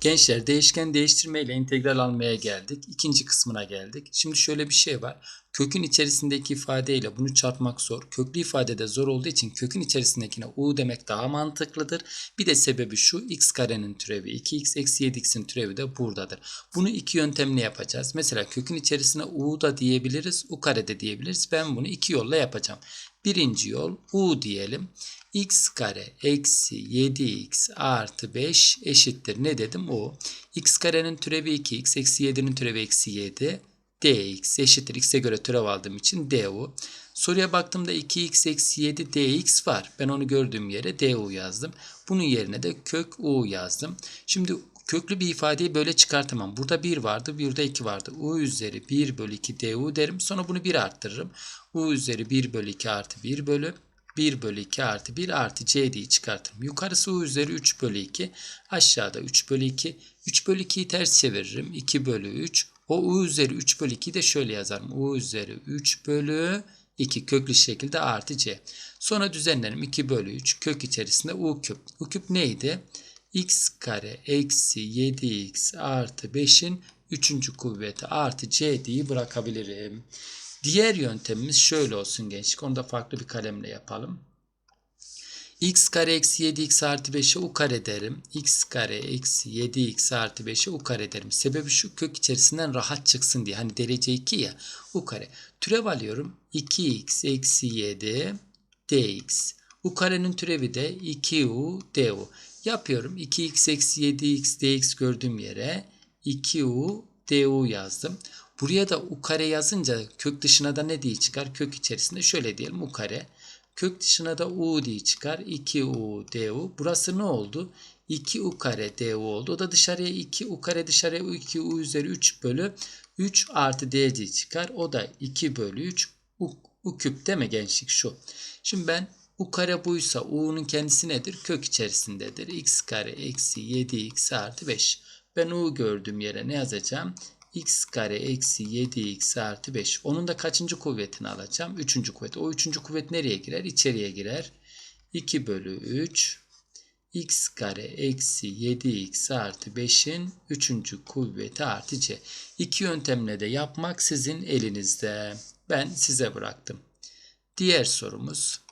Gençler değişken değiştirme ile integral almaya geldik. İkinci kısmına geldik. Şimdi şöyle bir şey var. Kökün içerisindeki ifadeyle bunu çarpmak zor. Köklü ifadede zor olduğu için kökün içerisindekine u demek daha mantıklıdır. Bir de sebebi şu x karenin türevi 2x eksi 7x'in türevi de buradadır. Bunu iki yöntemle yapacağız. Mesela kökün içerisine u da diyebiliriz, u kare de diyebiliriz. Ben bunu iki yolla yapacağım. Birinci yol u diyelim x kare eksi 7x artı 5 eşittir. Ne dedim? O. x karenin türevi 2x eksi 7'nin türevi eksi 7 dx eşittir. x'e göre türev aldığım için du. Soruya baktığımda 2x eksi 7 dx var. Ben onu gördüğüm yere du yazdım. Bunun yerine de kök u yazdım. Şimdi köklü bir ifadeyi böyle çıkartamam. Burada 1 vardı, burada 2 vardı. u üzeri 1 bölü 2 du derim. Sonra bunu 1 arttırırım. u üzeri 1 bölü 2 artı 1 bölü 1 bölü 2 artı 1 artı c diye çıkartırım. Yukarısı u üzeri 3 bölü 2. Aşağıda 3 bölü 2. 3 bölü 2'yi ters çeviririm. 2 bölü 3. O u üzeri 3 bölü 2'yi de şöyle yazarım. u üzeri 3 bölü 2 köklü şekilde artı c. Sonra düzenlerim 2 bölü 3 kök içerisinde u küp. u küp neydi? X kare eksi 7x artı 5'in 3. kuvveti artı c diye bırakabilirim. Diğer yöntemimiz şöyle olsun gençlik. Onu da farklı bir kalemle yapalım. x kare eksi 7x artı 5'e u kare derim. x kare eksi 7x artı 5'e u kare derim. Sebebi şu kök içerisinden rahat çıksın diye. Hani derece 2 ya u kare. Türev alıyorum. 2x eksi 7 dx. u karenin türevi de 2u du. Yapıyorum. 2x eksi 7x dx gördüğüm yere 2u du yazdım. Buraya da u kare yazınca kök dışına da ne diye çıkar? Kök içerisinde şöyle diyelim u kare. Kök dışına da u diye çıkar. 2u du. Burası ne oldu? 2u kare du oldu. O da dışarıya 2u kare dışarıya 2u üzeri 3 bölü 3 artı d diye çıkar. O da 2 bölü 3 u, u küp değil mi gençlik şu. Şimdi ben u kare buysa u'nun kendisi nedir? Kök içerisindedir. x kare eksi 7x artı 5. Ben u gördüğüm yere ne yazacağım? x kare eksi 7x artı 5. Onun da kaçıncı kuvvetini alacağım? Üçüncü kuvvet. O üçüncü kuvvet nereye girer? İçeriye girer. 2 bölü 3 x kare eksi 7x artı 5'in üçüncü kuvveti artı c. İki yöntemle de yapmak sizin elinizde. Ben size bıraktım. Diğer sorumuz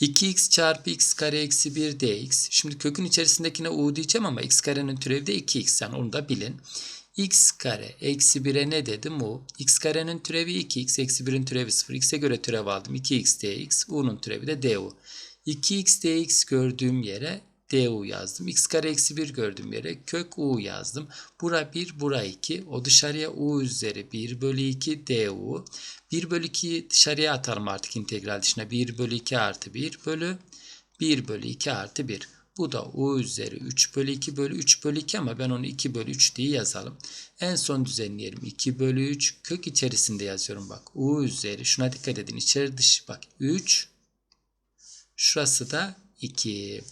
2x çarpı x kare eksi 1 dx. Şimdi kökün içerisindekine u diyeceğim ama x karenin türevi de 2x. Yani onu da bilin x kare eksi 1'e ne dedim u? x karenin türevi 2x eksi 1'in türevi 0. x'e göre türev aldım. 2x dx. u'nun türevi de du. 2x dx gördüğüm yere du yazdım. x kare eksi 1 gördüğüm yere kök u yazdım. Bura 1 bura 2. O dışarıya u üzeri 1 bölü 2 du. 1 bölü 2'yi dışarıya atalım artık integral dışına. 1 bölü 2 artı 1 bölü 1 bölü 2 artı 1. Bu da u üzeri 3 bölü 2 bölü 3 bölü 2 ama ben onu 2 bölü 3 diye yazalım. En son düzenleyelim. 2 bölü 3 kök içerisinde yazıyorum bak. u üzeri şuna dikkat edin. içeri dış bak 3 şurası da 2.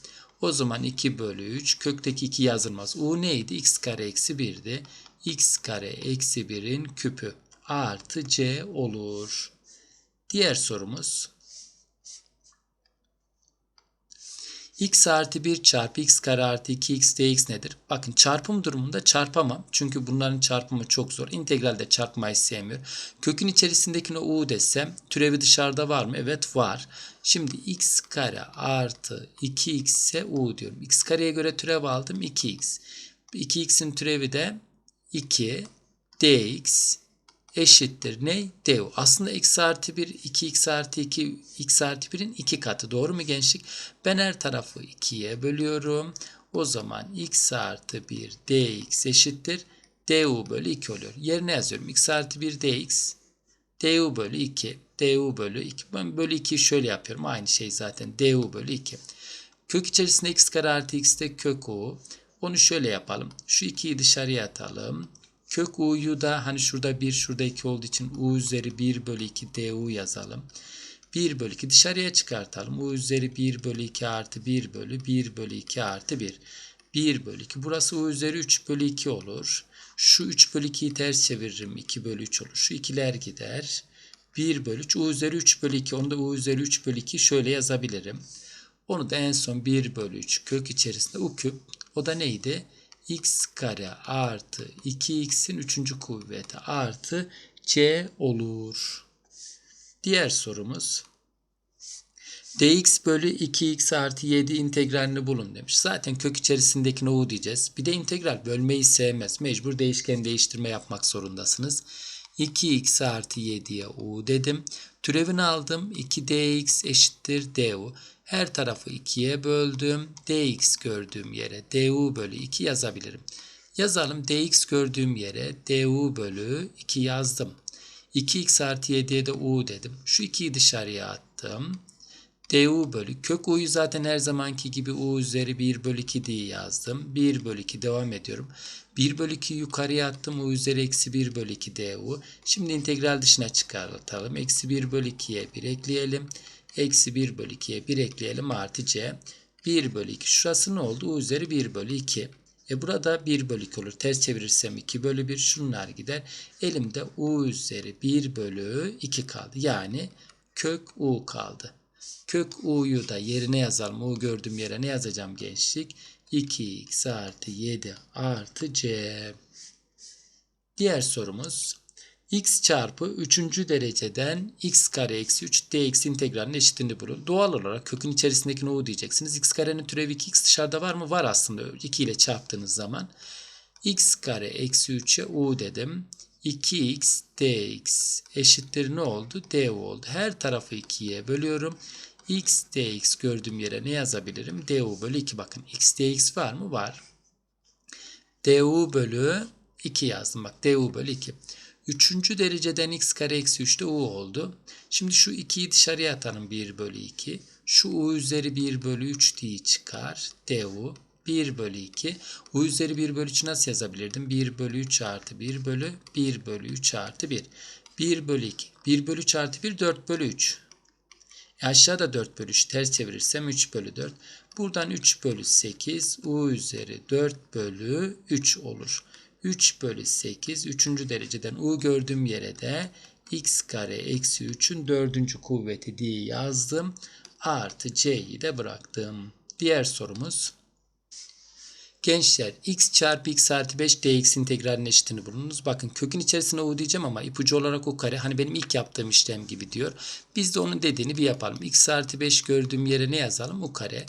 O zaman 2 bölü 3 kökteki 2 yazılmaz. u neydi? x kare eksi 1'di. x kare eksi 1'in küpü artı c olur. Diğer sorumuz x artı 1 çarpı x kare artı 2x dx nedir? Bakın çarpım durumunda çarpamam. Çünkü bunların çarpımı çok zor. İntegralde çarpmayı sevmiyor. Kökün içerisindekine u desem türevi dışarıda var mı? Evet var. Şimdi x kare artı 2x ise u diyorum. x kareye göre türev aldım 2x. 2x'in türevi de 2 dx eşittir ne? du. Aslında x artı 1, 2x artı 2, x artı 1'in 2 katı. Doğru mu gençlik? Ben her tarafı 2'ye bölüyorum. O zaman x artı 1 dx eşittir. du bölü 2 oluyor. Yerine yazıyorum. x artı 1 dx du bölü 2 du bölü 2. Ben bölü 2'yi şöyle yapıyorum. Aynı şey zaten du bölü 2. Kök içerisinde x kare artı x de kök u. Onu şöyle yapalım. Şu 2'yi dışarıya atalım. Kök u'yu da hani şurada 1 şurada 2 olduğu için u üzeri 1 bölü 2 du yazalım. 1 bölü 2 dışarıya çıkartalım. u üzeri 1 bölü 2 artı 1 bölü 1 bölü 2 artı 1. 1 bölü 2. Burası u üzeri 3 bölü 2 olur. Şu 3 bölü 2'yi ters çeviririm. 2 bölü 3 olur. Şu ikiler gider. 1 bölü 3. u üzeri 3 bölü 2. Onu da u üzeri 3 bölü 2 şöyle yazabilirim. Onu da en son 1 bölü 3 kök içerisinde u küp. O da neydi? X kare artı 2x'in 3. kuvveti artı c olur. Diğer sorumuz dx bölü 2x artı 7 integralini bulun demiş. Zaten kök içerisindekine u diyeceğiz. Bir de integral bölmeyi sevmez. Mecbur değişken değiştirme yapmak zorundasınız. 2x artı 7'ye u dedim. Türevini aldım. 2dx eşittir du. Her tarafı 2'ye böldüm. dx gördüğüm yere du bölü 2 yazabilirim. Yazalım dx gördüğüm yere du bölü 2 yazdım. 2x artı 7'ye de u dedim. Şu 2'yi dışarıya attım. du bölü kök u'yu zaten her zamanki gibi u üzeri 1 bölü 2 diye yazdım. 1 bölü 2 devam ediyorum. 1 bölü 2 yukarıya attım. u üzeri eksi 1 bölü 2 du. Şimdi integral dışına çıkartalım. Eksi 1 bölü 2'ye 1 ekleyelim. Eksi 1 bölü 2'ye 1 ekleyelim artı c. 1 bölü 2 şurası ne oldu? u üzeri 1 bölü 2. E burada 1 bölü 2 olur. Ters çevirirsem 2 bölü 1 şunlar gider. Elimde u üzeri 1 bölü 2 kaldı. Yani kök u kaldı. Kök u'yu da yerine yazalım. U gördüğüm yere ne yazacağım gençlik? 2x artı 7 artı c. Diğer sorumuz x çarpı 3. dereceden x kare eksi 3 dx integralinin eşitliğini bulun. Doğal olarak kökün içerisindeki u diyeceksiniz. x karenin türevi 2x dışarıda var mı? Var aslında. 2 ile çarptığınız zaman. x kare eksi 3'e u dedim. 2x dx eşittir ne oldu? du oldu. Her tarafı 2'ye bölüyorum. x dx gördüğüm yere ne yazabilirim? du bölü 2 bakın. x dx var mı? Var. du bölü 2 yazdım. Bak du bölü 2. Üçüncü dereceden x kare eksi 3 de u oldu. Şimdi şu 2'yi dışarıya atalım 1 bölü 2. Şu u üzeri 1 bölü 3 diye çıkar. du 1 bölü 2. U üzeri 1 bölü 3 nasıl yazabilirdim? 1 bölü 3 artı 1 bölü 1 bölü 3 artı 1. 1 bölü 2. 1 bölü 3 artı 1 4 bölü 3. E aşağıda 4 bölü 3 ters çevirirsem 3 bölü 4. Buradan 3 bölü 8 u üzeri 4 bölü 3 olur. 3 bölü 8 3. dereceden u gördüğüm yere de x kare eksi 3'ün 4. kuvveti diye yazdım. Artı c'yi de bıraktım. Diğer sorumuz. Gençler x çarpı x artı 5 dx integralinin eşitini bulunuz. Bakın kökün içerisine u diyeceğim ama ipucu olarak u kare. Hani benim ilk yaptığım işlem gibi diyor. Biz de onun dediğini bir yapalım. x artı 5 gördüğüm yere ne yazalım? u kare.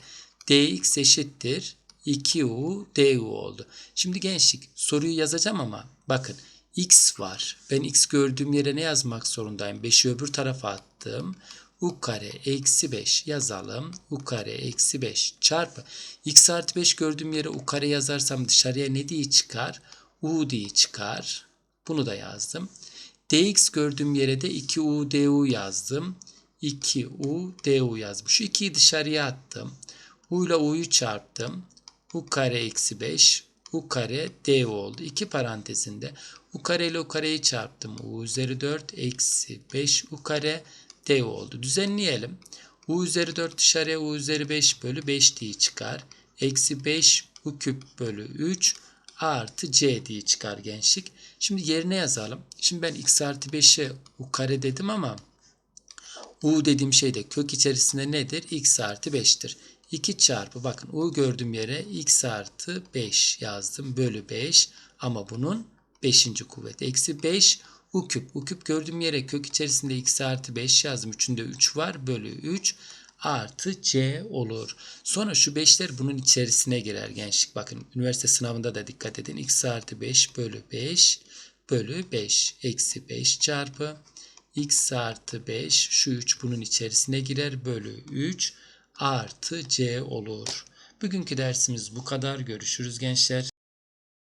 dx eşittir. 2u du oldu. Şimdi gençlik soruyu yazacağım ama bakın x var. Ben x gördüğüm yere ne yazmak zorundayım? 5'i öbür tarafa attım. u kare eksi 5 yazalım. u kare eksi 5 çarpı x artı 5 gördüğüm yere u kare yazarsam dışarıya ne diye çıkar? u diye çıkar. Bunu da yazdım. dx gördüğüm yere de 2u du yazdım. 2u du yazdım. Şu 2'yi dışarıya attım. u ile u'yu çarptım u kare eksi 5 u kare d oldu. İki parantezinde u kare ile u kareyi çarptım. u üzeri 4 eksi 5 u kare d oldu. Düzenleyelim. u üzeri 4 dışarıya u üzeri 5 bölü 5 diye çıkar. Eksi 5 u küp bölü 3 artı c diye çıkar gençlik. Şimdi yerine yazalım. Şimdi ben x artı 5'e u kare dedim ama u dediğim şey de kök içerisinde nedir? x artı 5'tir. 2 çarpı bakın u gördüğüm yere x artı 5 yazdım bölü 5 ama bunun 5. kuvveti eksi 5 u küp. U küp gördüğüm yere kök içerisinde x artı 5 yazdım. 3'ünde 3 var bölü 3 artı c olur. Sonra şu 5'ler bunun içerisine girer gençlik. Bakın üniversite sınavında da dikkat edin. x artı 5 bölü 5 bölü 5 eksi 5 çarpı x artı 5 şu 3 bunun içerisine girer bölü 3 artı C olur. Bugünkü dersimiz bu kadar. Görüşürüz gençler.